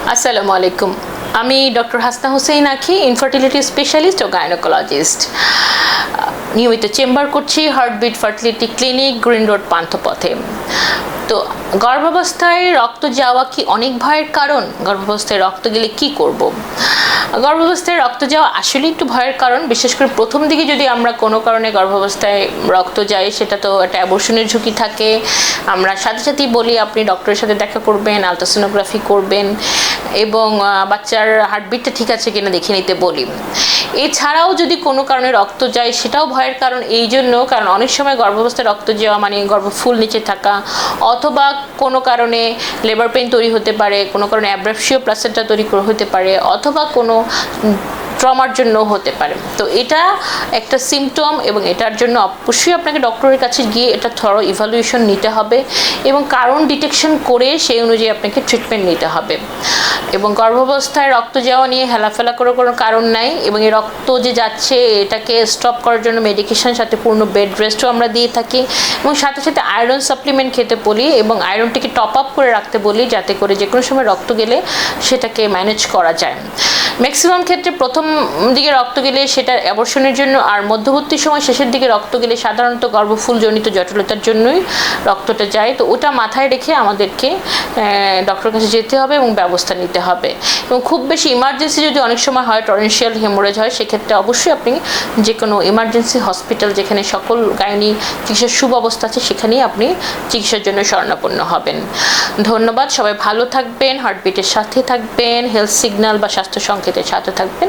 আসসালামু আলাইকুম আমি doctor Hasna Hussain Akhi infertility specialist ও গাইনোকোলজিস্ট নিয়মিত চেম্বার করছি Heartbeat fertility clinic Green Road পান্থপথে। তো গর্ভাবস্থায় রক্ত যাওয়া কি অনেক ভয়ের কারণ? গর্ভাবস্থায় রক্ত গেলে কি করব। গর্ভাবস্থায় রক্ত যাওয়া আসলে একটু ভয়ের কারণ। বিশেষ করে প্রথম দিকে যদি আমরা কোনো কারণে গর্ভাবস্থায় রক্ত যাই, সেটা তো একটা অ্যাবর্শনের ঝুঁকি থাকে। আমরা সাথে সাথেই বলি, আপনি ডক্টরের সাথে দেখা করবেন আলট্রাসোনোগ্রাফি করবেন এবং বাচ্চার হার্টবিটটা ঠিক আছে কিনা দেখে নিতে বলি। এছাড়াও যদি কোনো কারণে রক্ত যায়, সেটাও ভয়ের কারণ এই জন্য, কারণ অনেক সময় গর্ভাবস্থায় রক্ত যাওয়া মানে গর্ভ ফুল নিচে থাকা, অথবা কোনো কারণে লেবার পেন তৈরি হতে পারে, কোনো কারণে অ্যাব্রাপসিও প্লাসেন্টা তৈরি হতে পারে, অথবা কোনো ট্রমার জন্য হতে পারে। তো এটা একটা সিমটম এবং এটার জন্য অবশ্যই আপনাকে ডক্টরের কাছে গিয়ে এটা থরো ইভালুয়েশন নিতে হবে এবং কারণ ডিটেকশন করে সেই অনুযায়ী আপনাকে ট্রিটমেন্ট নিতে হবে। এবং গর্ভাবস্থায় রক্ত যাওয়া নিয়ে হেলাফেলা করার কোনো কারণ নাই এবং এই রক্ত যে যাচ্ছে এটাকে স্টপ করার জন্য মেডিকেশন সাথে পূর্ণ বেড রেস্টও আমরা দিয়ে থাকি এবং সাথে সাথে আয়রন সাপ্লিমেন্ট খেতে বলি এবং আয়রনটিকে টপ আপ করে রাখতে বলি যাতে করে যে কোনো সময় রক্ত গেলে সেটাকে ম্যানেজ করা যায়। ম্যাক্সিমাম ক্ষেত্রে প্রথম দিকে রক্ত গেলে সেটা অ্যাবর্শনের জন্য, আর মধ্যবর্তী সময় শেষের দিকে রক্ত গেলে সাধারণত গর্ভফুলজনিত জটিলতার জন্যই রক্তটা যায়। তো ওটা মাথায় রেখে আমাদেরকে ডক্টরের কাছে যেতে হবে এবং ব্যবস্থা নিতে হবে। এবং খুব বেশি ইমার্জেন্সি যদি অনেক সময় হয় টরেন্সিয়াল হেমোরেজ হয়, সেক্ষেত্রে অবশ্যই আপনি যে কোনো ইমার্জেন্সি হসপিটাল যেখানে সকল গাইনি চিকিৎসার সুব্যবস্থা আছে, সেখানেই আপনি চিকিৎসার জন্য শরণাপন্ন হবেন। ধন্যবাদ, সবাই ভালো থাকবেন হার্টবিটের সাথে থাকবেন হেলথ সিগন্যাল বা স্বাস্থ্য সংকেতের সাথে থাকবেন।